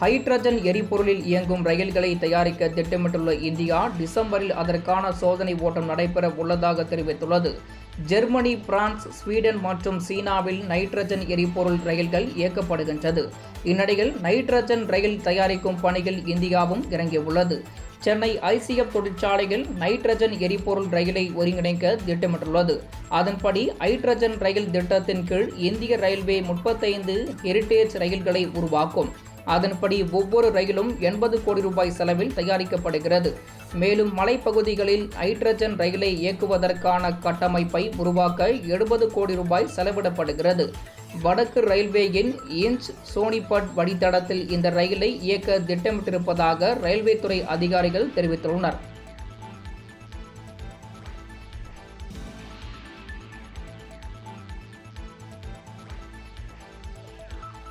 Hydrogen எரிபொருளில் இயங்கும் ரயில்களை தயாரிக்க திட்டமிட்டுள்ள இந்தியா டிசம்பரில் அதற்கான சோதனை ஓட்டம் நடைபெற உள்ளதாக தெரிவித்துள்ளது. ஜெர்மனி பிரான்ஸ் ஸ்வீடன் மற்றும் சீனாவில் நைட்ரஜன் எரிபொருள் ரயில்கள் இயக்கப்படுகின்றது. இந்நிலையில் நைட்ரஜன் ரயில் தயாரிக்கும் பணியில் இந்தியாவும் இறங்கியுள்ளது. சென்னை ஐசிஎஃப் தொழிற்சாலையில் நைட்ரஜன் எரிபொருள் ரயிலை ஒருங்கிணைக்க திட்டமிட்டுள்ளது. அதன்படி ஹைட்ரஜன் ரயில் திட்டத்தின் கீழ் இந்திய ரயில்வே முப்பத்தைந்து ஹெரிட்டேஜ் ரயில்களை உருவாக்கும். அதன்படி ஒவ்வொரு ரயிலும் எண்பது கோடி ரூபாய் செலவில் தயாரிக்கப்படுகிறது. மேலும் மலைப்பகுதிகளில் ஹைட்ரஜன் ரயிலை இயக்குவதற்கான கட்டமைப்பை உருவாக்க எழுபது கோடி ரூபாய் செலவிடப்படுகிறது. வடக்கு ரயில்வேயின் இன்ச் சோனிபட் வழித்தடத்தில் இந்த ரயிலை இயக்க திட்டமிட்டிருப்பதாக ரயில்வே துறை அதிகாரிகள் தெரிவித்துள்ளனர்.